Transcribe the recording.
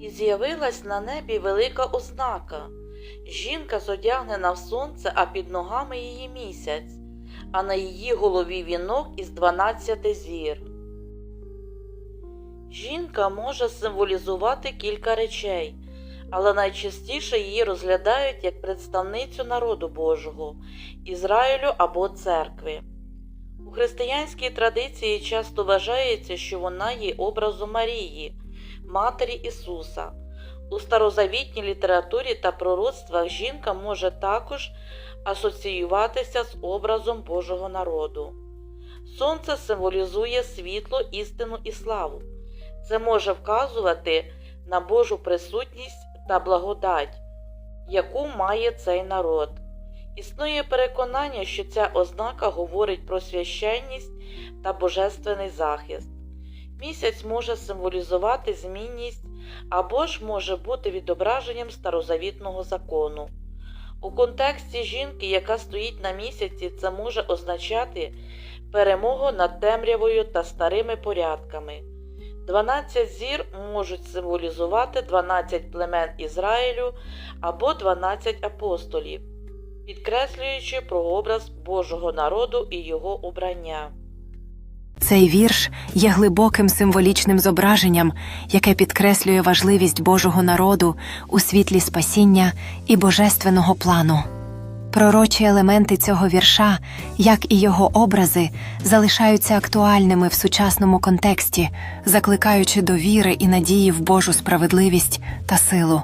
І з'явилась на небі велика ознака. Жінка зодягнена в сонце, а під ногами її місяць, а на її голові вінок із дванадцяти зір. Жінка може символізувати кілька речей, але найчастіше її розглядають як представницю народу Божого, Ізраїлю або церкви. У християнській традиції часто вважається, що вона є образом Марії, Матері Ісуса. У старозавітній літературі та пророцтвах жінка може також асоціюватися з образом Божого народу. Сонце символізує світло, істину і славу. Це може вказувати на Божу присутність та благодать, яку має цей народ. Існує переконання, що ця ознака говорить про священність та божественний захист. Місяць може символізувати змінність або ж може бути відображенням старозавітного закону. У контексті жінки, яка стоїть на місяці, це може означати перемогу над темрявою та старими порядками. 12 зір можуть символізувати 12 племен Ізраїлю або 12 апостолів, підкреслюючи прообраз Божого народу і його обрання. Цей вірш є глибоким символічним зображенням, яке підкреслює важливість Божого народу у світлі спасіння і божественного плану. Пророчі елементи цього вірша, як і його образи, залишаються актуальними в сучасному контексті, закликаючи до віри і надії в Божу справедливість та силу.